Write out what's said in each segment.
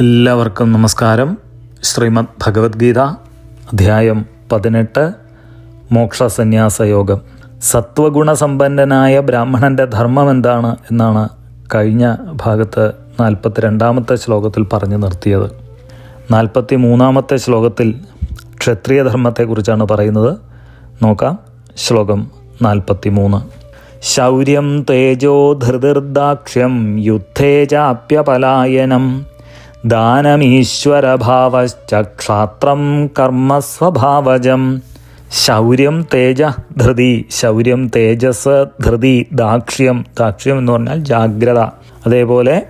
എല്ലാവർക്കും നമസ്കാരം. ശ്രീമദ് ഭഗവത്ഗീത അധ്യായം പതിനെട്ട് മോക്ഷസന്യാസ യോഗം സത്വഗുണസമ്പന്നനായ ബ്രാഹ്മണന്റെ ധർമ്മം എന്താണ് എന്നാണ് കഴിഞ്ഞ ഭാഗത്ത് നാൽപ്പത്തിരണ്ടാമത്തെ ശ്ലോകത്തിൽ പറഞ്ഞു നിർത്തിയത്. നാൽപ്പത്തി മൂന്നാമത്തെ ശ്ലോകത്തിൽ ക്ഷത്രിയധർമ്മത്തെക്കുറിച്ചാണ് പറയുന്നത്. നോക്കാം ശ്ലോകം നാൽപ്പത്തി മൂന്ന് ശൗര്യം തേജോ ധൃതിർദാക്ഷ്യം യുദ്ധേ ചാപ്യപലായനം. ദാനമീശ്വരഭാവശ്ച ക്ഷാത്രം കർമ്മസ്വഭാവജം. ശൗര്യം തേജ ധൃതി ശൗര്യം തേജസ് ധൃതി ദാക്ഷ്യം. ദാക്ഷ്യം എന്ന് പറഞ്ഞാൽ ജാഗ്രത. അതേപോലെ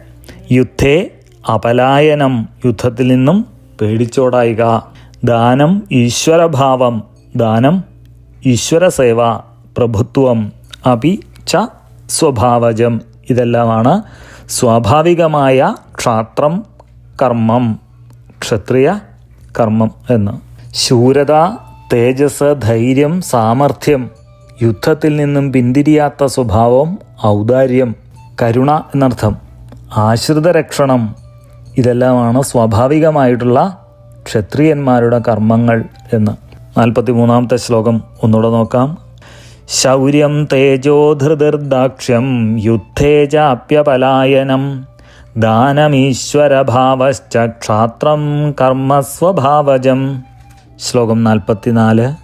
യുദ്ധേ അപലായനം യുദ്ധത്തിൽ നിന്നും പേടിച്ചോടായിക. ദാനം ഈശ്വരഭാവം ദാനം ഈശ്വരസേവ പ്രഭുത്വം അപി ച സ്വഭാവജം. ഇതെല്ലാമാണ് സ്വാഭാവികമായ ക്ഷാത്രം കർമ്മം. ക്ഷത്രിയ കർമ്മം എന്ന്. ശൂരത തേജസ് ധൈര്യം സാമർഥ്യം. യുദ്ധത്തിൽ നിന്നും പിന്തിരിയാത്ത സ്വഭാവം ഔദാര്യം. കരുണ എന്നർത്ഥം. ആശ്രിതരക്ഷണം. ഇതെല്ലാമാണ് സ്വാഭാവികമായിട്ടുള്ള ക്ഷത്രിയന്മാരുടെ കർമ്മങ്ങൾ എന്ന്. നാൽപ്പത്തി മൂന്നാമത്തെ ശ്ലോകം. ഒന്നുകൂടെ നോക്കാം. ശൗര്യം തേജോധൃതിർദാക്ഷ്യം യുദ്ധേ ചാപ്യപലായനം. ദാനമീശ്വരഭാവശ്ച ക്ഷാത്രം കർമ്മസ്വഭാവജം. ശ്ലോകം നാൽപ്പത്തിനാല്.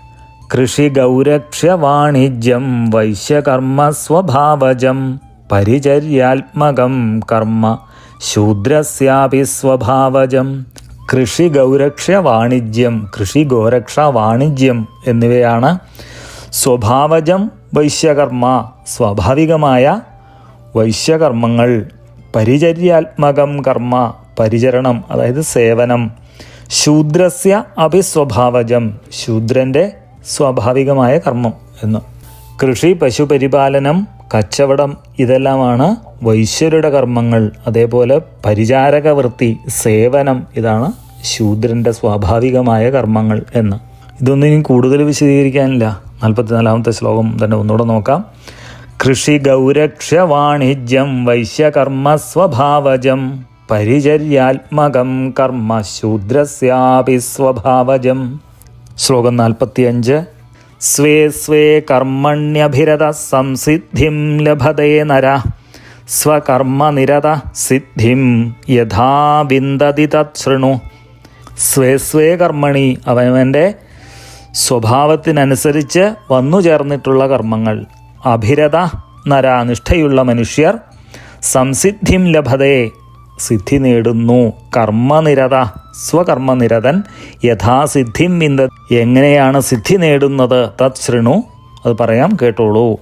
കൃഷി ഗൗരക്ഷ്യ വാണിജ്യം വൈശ്യകർമ്മസ്വഭാവജം. പരിചര്യാത്മകം കർമ്മ ശൂദ്രസ്യാപി സ്വഭാവജം. കൃഷി ഗൗരക്ഷ വാണിജ്യം കൃഷി ഗോരക്ഷ വാണിജ്യം എന്നിവയാണ് സ്വഭാവജം വൈശ്യകർമ്മ സ്വാഭാവികമായ വൈശ്യകർമ്മങ്ങൾ. പരിചര്യാത്മകം കർമ്മ പരിചരണം അതായത് സേവനം. ശൂദ്രസ്യ അഭിസ്വഭാവജം ശൂദ്രന്റെ സ്വാഭാവികമായ കർമ്മം എന്ന്. കൃഷി പശുപരിപാലനം കച്ചവടം ഇതെല്ലാമാണ് വൈശ്യരുടെ കർമ്മങ്ങൾ. അതേപോലെ പരിചാരക വൃത്തി സേവനം ഇതാണ് ശൂദ്രന്റെ സ്വാഭാവികമായ കർമ്മങ്ങൾ എന്ന്. ഇതൊന്നും ഇനി കൂടുതൽ വിശദീകരിക്കാനില്ല. നാൽപ്പത്തിനാലാമത്തെ ശ്ലോകം തന്നെ ഒന്നുകൂടെ നോക്കാം. കൃഷി ഗൗരക്ഷ്യ വാണിജ്യം വൈശ്യകർമ്മ സ്വഭാവജം പരിചര്യാത്മകം കർമ്മ ശൂദ്രസ്യാപി സ്വഭാവജം. ശ്ലോകം നാൽപ്പത്തിയഞ്ച്. സ്വേ സ്വേ കർമ്മണ്യഭിരത സംസിദ്ധിം ലഭതേ നര. സ്വകർമ്മനിരത സിദ്ധിം യഥാ വിന്ദതി തൃണു സ്വേ സ്വേ കർമ്മണി അവനവന്റെ സ്വഭാവത്തിനനുസരിച്ച് വന്നു ചേർന്നിട്ടുള്ള കർമ്മങ്ങൾ. അഭിരത നരാനിഷ്ഠയുള്ള മനുഷ്യർ സംസിദ്ധിം ലഭതേ സിദ്ധി നേടുന്നു. കർമ്മനിരത സ്വകർമ്മനിരതൻ യഥാസിദ്ധിം വിന്ദ എങ്ങനെയാണ് സിദ്ധി നേടുന്നത്? തത് ശൃണു അത് പറയാം കേട്ടോളൂ.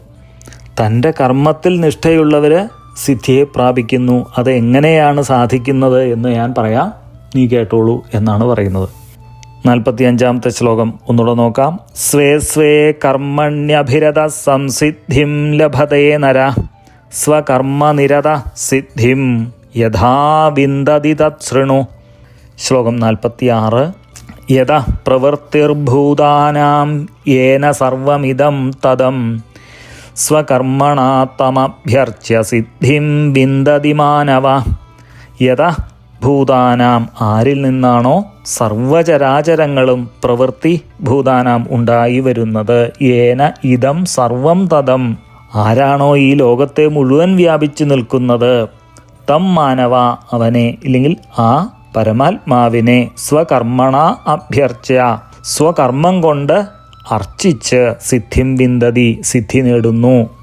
തന്റെ കർമ്മത്തിൽ നിഷ്ഠയുള്ളവർ സിദ്ധിയെ പ്രാപിക്കുന്നു. അത് എങ്ങനെയാണ് സാധിക്കുന്നത് എന്ന് ഞാൻ പറയാം. നീ കേട്ടോളൂ എന്നാണ് പറയുന്നത്. നാൽപ്പത്തി അഞ്ചാമത്തെ ശ്ലോകം. ഒന്നുകൂടെ നോക്കാം. സ്വേ സ്വേ കർമ്മണ്യഭിരത സംസിദ്ധിം ലഭതേ നര. സ്വകർമ്മനിരത സിദ്ധിം യഥാ വിന്ദതി തൃണു ശ്ലോകം നാൽപ്പത്തി ആറ് യത പ്രവൃത്തിർഭൂതാനാം യേന സർവമിതം തദം. സ്വകർമ്മണാ സിദ്ധിം വിന്ദതി മാനവ. യത ഭൂതാനാം ആരിൽ നിന്നാണോ സർവചരാചരങ്ങളും പ്രവൃത്തി ഭൂതാനാം ഉണ്ടായി വരുന്നത്. ഏന ഇതം സർവം തദം. ആരാണോ ഈ ലോകത്തെ മുഴുവൻ വ്യാപിച്ചു നിൽക്കുന്നത്? തം മാനവ അവനെ ഇല്ലെങ്കിൽ ആ പരമാത്മാവിനെ സ്വകർമ്മണ അഭ്യർച്ച സ്വകർമ്മം കൊണ്ട് അർച്ചിച്ച് സിദ്ധിം വിന്തതി സിദ്ധി നേടുന്നു.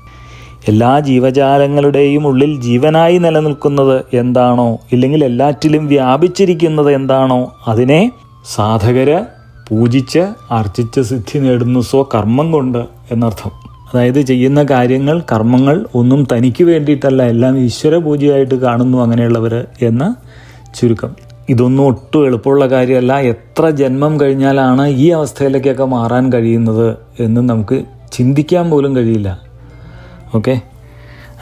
എല്ലാ ജീവജാലങ്ങളുടെയും ഉള്ളിൽ ജീവനായി നിലനിൽക്കുന്നത് എന്താണോ ഇല്ലെങ്കിൽ എല്ലാറ്റിലും വ്യാപിച്ചിരിക്കുന്നത് എന്താണോ അതിനെ സാധകര് പൂജിച്ച് അർച്ചിച്ച് സിദ്ധി നേടുന്നു സ്വകർമ്മം കൊണ്ട് എന്നർത്ഥം. അതായത് ചെയ്യുന്ന കാര്യങ്ങൾ കർമ്മങ്ങൾ ഒന്നും തനിക്ക് വേണ്ടിയിട്ടല്ല എല്ലാം ഈശ്വര പൂജയായിട്ട് കാണുന്നു അങ്ങനെയുള്ളവർ എന്ന് ചുരുക്കം. ഇതൊന്നും ഒട്ടും എളുപ്പമുള്ള കാര്യമല്ല. എത്ര ജന്മം കഴിഞ്ഞാലാണ് ഈ അവസ്ഥയിലേക്കൊക്കെ മാറാൻ കഴിയുന്നത് എന്ന് നമുക്ക് ചിന്തിക്കാൻ പോലും കഴിയില്ല. ഓക്കെ?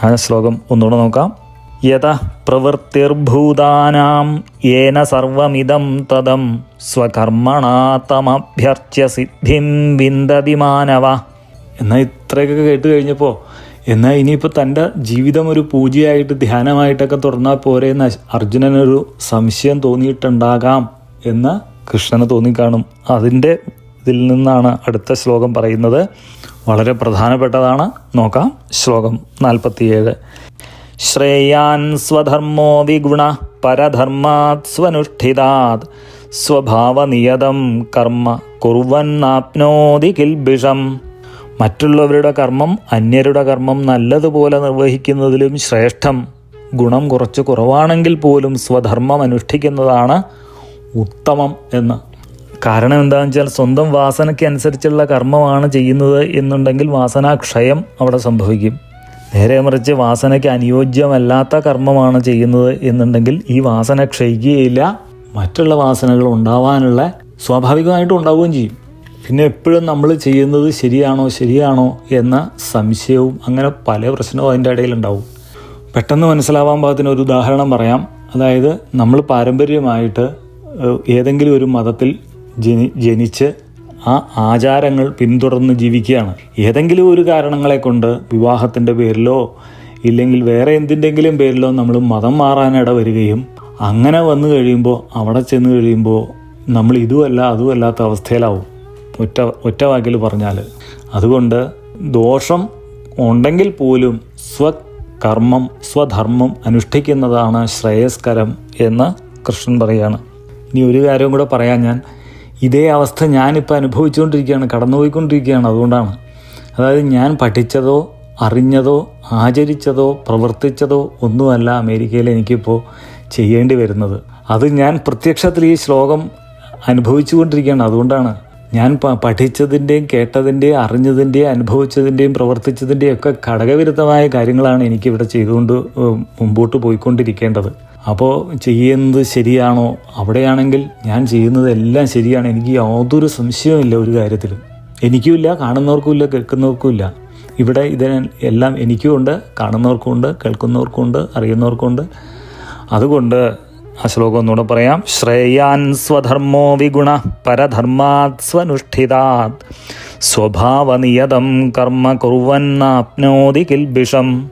ആ ശ്ലോകം ഒന്നുകൂടെ നോക്കാം. യഥ പ്രവൃത്തിർഭൂതാനാം യേന സർവമിതം തദം സ്വകർമ്മണാ തമഭ്യർച്ച്യ സിദ്ധിം വിന്ദതി മാനവ. എന്നാൽ ഇത്രയൊക്കെ കേട്ട് കഴിഞ്ഞപ്പോൾ എന്നാൽ ഇനിയിപ്പോൾ തന്റെ ജീവിതം ഒരു പൂജയായിട്ട് ധ്യാനമായിട്ടൊക്കെ തുടർന്നാൽ പോരെ എന്ന് അർജുനനൊരു സംശയം തോന്നിയിട്ടുണ്ടാകാം എന്ന് കൃഷ്ണന് തോന്നിക്കാണും. അതിന്റെ ഇതിൽ നിന്നാണ് അടുത്ത ശ്ലോകം പറയുന്നത്. വളരെ പ്രധാനപ്പെട്ടതാണ്. നോക്കാം. ശ്ലോകം നാൽപ്പത്തിയേഴ്. ശ്രേയാൻ സ്വധർമ്മോ വിഗുണ പരധർമാത് സ്വനുഷ്ഠിതാത് സ്വഭാവനിയതം കർമ്മ കുറുവന്നാപ്നോതി കിൽബിഷം. മറ്റുള്ളവരുടെ കർമ്മം അന്യരുടെ കർമ്മം നല്ലതുപോലെ നിർവഹിക്കുന്നതിലും ശ്രേഷ്ഠം. ഗുണം കുറച്ച് കുറവാണെങ്കിൽ പോലും സ്വധർമ്മം അനുഷ്ഠിക്കുന്നതാണ് ഉത്തമം എന്ന് കാരണം എന്താണെന്ന് വെച്ചാൽ സ്വന്തം വാസനയ്ക്ക് അനുസരിച്ചുള്ള കർമ്മമാണ് ചെയ്യുന്നത് എന്നുണ്ടെങ്കിൽ വാസനാക്ഷയം അവിടെ സംഭവിക്കും. നേരെ മറിച്ച് വാസനയ്ക്ക് അനുയോജ്യമല്ലാത്ത കർമ്മമാണ് ചെയ്യുന്നത് എന്നുണ്ടെങ്കിൽ ഈ വാസന ക്ഷയിക്കുകയില്ല. മറ്റുള്ള വാസനകൾ ഉണ്ടാവാനുള്ള സ്വാഭാവികമായിട്ടും ഉണ്ടാവുകയും ചെയ്യും. പിന്നെ എപ്പോഴും നമ്മൾ ചെയ്യുന്നത് ശരിയാണോ ശരിയാണോ എന്ന സംശയവും അങ്ങനെ പല പ്രശ്നവും അതിന്റെ ഇടയിലുണ്ടാവും പെട്ടെന്ന് മനസ്സിലാവാൻ പാകത്തിന് ഒരു ഉദാഹരണം പറയാം. അതായത് നമ്മൾ പാരമ്പര്യമായിട്ട് ഏതെങ്കിലും ഒരു മതത്തിൽ ജനി ജനിച്ച് ആ ആചാരങ്ങൾ പിന്തുടർന്ന് ജീവിക്കുകയാണ്. ഏതെങ്കിലും ഒരു കാരണങ്ങളെ കൊണ്ട് വിവാഹത്തിന്റെ പേരിലോ ഇല്ലെങ്കിൽ വേറെ എന്തിന്റെങ്കിലും പേരിലോ നമ്മൾ മതം മാറാനിട വരികയും അങ്ങനെ വന്നു കഴിയുമ്പോൾ അവിടെ ചെന്ന് കഴിയുമ്പോൾ നമ്മൾ ഇതുമല്ല അതുമല്ലാത്ത അവസ്ഥയിലാവും. ഒറ്റ ഒറ്റ വാക്കിൽ പറഞ്ഞാൽ. അതുകൊണ്ട് ദോഷം ഉണ്ടെങ്കിൽ പോലും സ്വകർമ്മം സ്വധർമ്മം അനുഷ്ഠിക്കുന്നതാണ് ശ്രേയസ്കരം എന്ന് കൃഷ്ണൻ പറയാണ്. ഇനി ഒരു കാര്യം കൂടെ പറയാൻ ഞാൻ. ഇതേ അവസ്ഥ ഞാനിപ്പോൾ അനുഭവിച്ചുകൊണ്ടിരിക്കുകയാണ് കടന്നുപോയിക്കൊണ്ടിരിക്കുകയാണ് അതുകൊണ്ടാണ്. അതായത് ഞാൻ പഠിച്ചതോ അറിഞ്ഞതോ ആചരിച്ചതോ പ്രവർത്തിച്ചതോ ഒന്നുമല്ല അമേരിക്കയിൽ എനിക്കിപ്പോൾ ചെയ്യേണ്ടി വരുന്നത്. അത് ഞാൻ പ്രത്യക്ഷത്തിൽ ഈ ശ്ലോകം അനുഭവിച്ചുകൊണ്ടിരിക്കുകയാണ് അതുകൊണ്ടാണ്. ഞാൻ പഠിച്ചതിന്റെയും കേട്ടതിന്റെയും അറിഞ്ഞതിന്റെയും അനുഭവിച്ചതിന്റെയും പ്രവർത്തിച്ചതിന്റെയും ഒക്കെ ഘടകവിരുദ്ധമായ കാര്യങ്ങളാണ് എനിക്കിവിടെ ചെയ്തുകൊണ്ട് മുമ്പോട്ട് പോയിക്കൊണ്ടിരിക്കേണ്ടത്. അപ്പോൾ ചെയ്യുന്നത് ശരിയാണോ? അവിടെയാണെങ്കിൽ ഞാൻ ചെയ്യുന്നതെല്ലാം ശരിയാണ്. എനിക്ക് യാതൊരു സംശയവുമില്ല ഒരു കാര്യത്തിലും. എനിക്കുമില്ല കാണുന്നവർക്കുമില്ല കേൾക്കുന്നവർക്കുമില്ല ഇവിടെ ഇതിന് എല്ലാം എനിക്കുമുണ്ട് കാണുന്നവർക്കുമുണ്ട് കേൾക്കുന്നവർക്കുമുണ്ട് അറിയുന്നവർക്കുമുണ്ട് അതുകൊണ്ട് ആ ശ്ലോകം ഒന്നുകൂടെ പറയാം. ശ്രേയാൻ സ്വധർമ്മോ വിഗുണ പരധർമാത് സ്വനുഷ്ഠിതാത് സ്വഭാവനിയതം കർമ്മ കുറുവന്നാപ്നോതി കിൽബിഷം.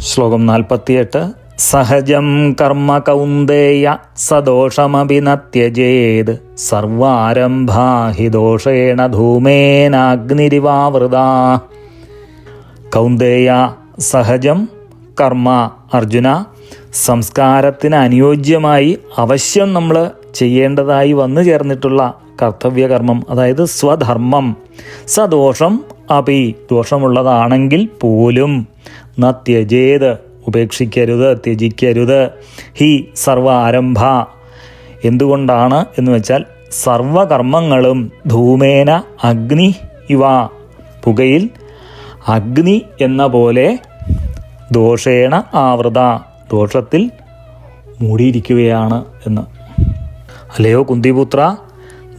ശ്ലോകം നാൽപ്പത്തിയെട്ട്. സഹജം കർമ്മ കൗന്ദേയ സദോഷമപി ന ത്യജേത് ധൂമേനാഗ്നിരിവാവൃതാ. കൗന്ദേയ സഹജം കർമ്മ അർജുന സംസ്കാരത്തിന് അനുയോജ്യമായി അവശ്യം നമ്മൾ ചെയ്യേണ്ടതായി വന്നു ചേർന്നിട്ടുള്ള കർത്തവ്യകർമ്മം അതായത് സ്വധർമ്മം. സദോഷം അപി ദോഷമുള്ളതാണെങ്കിൽ പോലും ന ത്യജേത് ഉപേക്ഷിക്കരുത് ത്യജിക്കരുത്. ഹി സർവ ആരംഭ എന്തുകൊണ്ടാണ് എന്ന് വെച്ചാൽ സർവകർമ്മങ്ങളും ധൂമേന അഗ്നി ഇവ. പുകയിൽ അഗ്നി എന്ന പോലെ ദോഷേണ ആവൃത. ദോഷത്തിൽ മൂടിയിരിക്കുകയാണ് എന്ന്. അല്ലയോ കുന്തിപുത്ര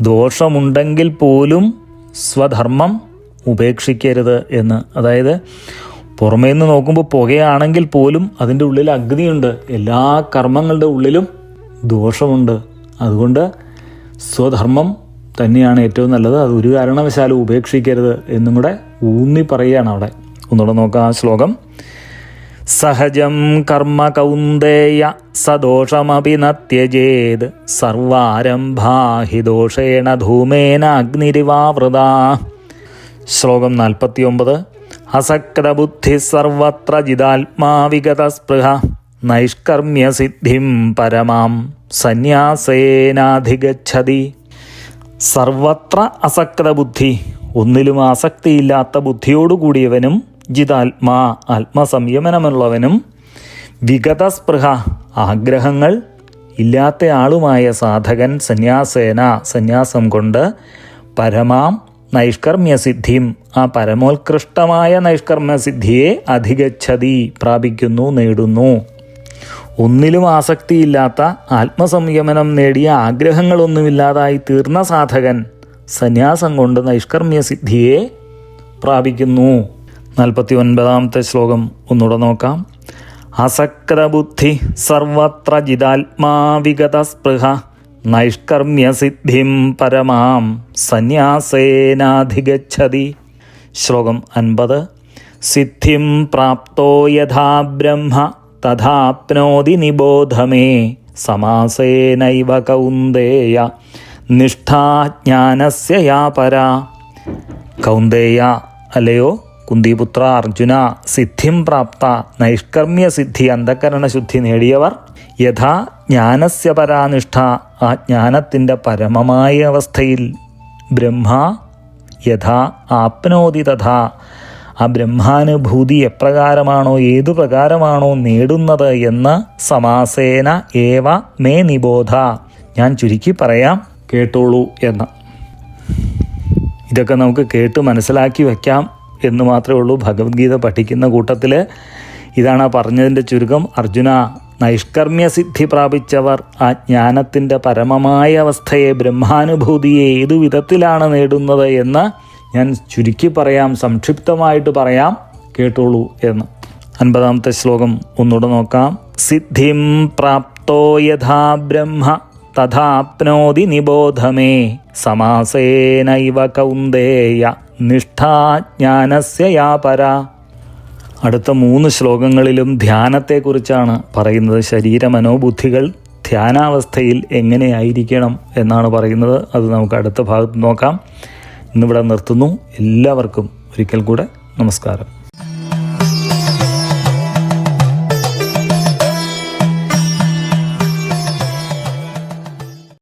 ദോഷമുണ്ടെങ്കിൽ പോലും സ്വധർമ്മം ഉപേക്ഷിക്കരുത് എന്ന്. അതായത് പുറമേ നിന്ന് നോക്കുമ്പോൾ പുകയാണെങ്കിൽ പോലും അതിന്റെ ഉള്ളിൽ അഗ്നിയുണ്ട്. എല്ലാ കർമ്മങ്ങളുടെ ഉള്ളിലും ദോഷമുണ്ട്. അതുകൊണ്ട് സ്വധർമ്മം തന്നെയാണ് ഏറ്റവും നല്ലത്. അത് ഒരു കാരണവശാലും ഉപേക്ഷിക്കരുത് എന്നും കൂടെ ഊന്നി പറയുകയാണ് അവിടെ. ഒന്നുകൂടെ നോക്കാം ആ ശ്ലോകം. സഹജം കർമ്മ കൗന്ദേയ സദോഷമപി നത്യജേത് സർവാരംഭാഹിദോഷേണ ദോഷേണ ധൂമേന അഗ്നിരിവാവൃത. ശ്ലോകം നാൽപ്പത്തിയൊമ്പത്. അസക്തബുദ്ധി സർവത്ര ജിതാത്മാ സ്പൃഹ നൈഷ്കർമ്മ്യസിദ്ധിം പരമാം സന്യാസേനാധിഗച്ഛതി. സർവത്ര അസക്തബുദ്ധി ഒന്നിലും ആസക്തിയില്ലാത്ത ബുദ്ധിയോടുകൂടിയവനും ജിതാത്മാ ആത്മസംയമനമുള്ളവനും വിഗതസ്പൃഹ ആഗ്രഹങ്ങൾ ഇല്ലാത്ത ആളുമായ സാധകൻ സന്യാസേന സന്യാസം കൊണ്ട് പരമാം നൈഷ്കർമ്മ്യസിദ്ധിം. ആ പരമോത്കൃഷ്ടമായ നൈഷ്കർമ്മ്യസിദ്ധിയെ അധികച്ഛതി പ്രാപിക്കുന്നു നേടുന്നു. ഒന്നിലും ആസക്തിയില്ലാത്ത ആത്മസംയമനം നേടിയ ആഗ്രഹങ്ങളൊന്നുമില്ലാതായി തീർന്ന സാധകൻ സന്യാസം കൊണ്ട് നൈഷ്കർമ്മ്യസിദ്ധിയെ പ്രാപിക്കുന്നു. നാൽപ്പത്തി ഒൻപതാമത്തെ ശ്ലോകം ഒന്നുകൂടെ നോക്കാം. അസക്തബുദ്ധി സർവത്ര ജിതാത്മാ വിഗതസ്പൃഹ നൈഷ്കർമ്മ്യസിദ്ധിം പരമാം സന്യാസേനാധിഗച്ഛതി. ശ്ലോകം അൻപത്. സിദ്ധിം പ്രാപ്തോ യഥാ ബ്രഹ്മ തഥാപ്നോതി നിബോധമേ സമാസേനൈവ കൗന്ദേയ നിഷ്ഠാജ്ഞാനസ്യ യാ പരാ. കൗന്ദേയ അല്ലയോ? കുന്തിപുത്ര അർജുന സിദ്ധിം പ്രാപ്ത നൈഷ്കർമ്മ്യസിദ്ധി അന്ധകരണശുദ്ധി അന്ധകരണ ശുദ്ധി നേടിയവർ യഥാ ജ്ഞാനസ്യ പരാനിഷ്ഠ ആ ജ്ഞാനത്തിന്റെ പരമമായ അവസ്ഥയിൽ ബ്രഹ്മ യഥാ ആപ്നോതി തഥാ. ആ ബ്രഹ്മാനുഭൂതി എപ്രകാരമാണോ ഏതു പ്രകാരമാണോ നേടുന്നത് എന്ന് സമാസേന ഏവ മേ നിബോധ. ഞാൻ ചുരുക്കി പറയാം കേട്ടോളൂ എന്ന്. ഇതൊക്കെ നമുക്ക് കേട്ട് മനസ്സിലാക്കി വയ്ക്കാം എന്ന് മാത്രമേ ഉള്ളൂ. ഭഗവത്ഗീത പഠിക്കുന്ന കൂട്ടത്തിൽ ഇതാണ് ആ പറഞ്ഞതിന്റെ ചുരുക്കം. അർജുന നൈഷ്കർമ്മ്യ സിദ്ധി പ്രാപിച്ചവർ ആ ജ്ഞാനത്തിന്റെ പരമമായ അവസ്ഥയെ ബ്രഹ്മാനുഭൂതിയെ ഏതു വിധത്തിലാണ് നേടുന്നത് എന്ന് ഞാൻ ചുരുക്കി പറയാം സംക്ഷിപ്തമായിട്ട് പറയാം. കേട്ടോളൂ എന്ന്. അൻപതാമത്തെ ശ്ലോകം ഒന്നുകൂടെ നോക്കാം. സിദ്ധിം പ്രാപ്തോ യഥാ ബ്രഹ്മ തഥാപ്നോതി നിബോധമേ സമാസേനൈവ കൗന്ദേയ നിഷ്ഠാജ്ഞാനസ്യ യാ പരാ. അടുത്ത മൂന്ന് ശ്ലോകങ്ങളിലും ധ്യാനത്തെക്കുറിച്ചാണ് പറയുന്നത്. ശരീരമനോബുദ്ധികൾ ധ്യാനാവസ്ഥയിൽ എങ്ങനെയായിരിക്കണം എന്നാണ് പറയുന്നത്. അത് നമുക്ക് അടുത്ത ഭാഗത്ത് നോക്കാം. ഇന്നിവിടെ നിർത്തുന്നു. എല്ലാവർക്കും ഒരിക്കൽ കൂടെ നമസ്കാരം.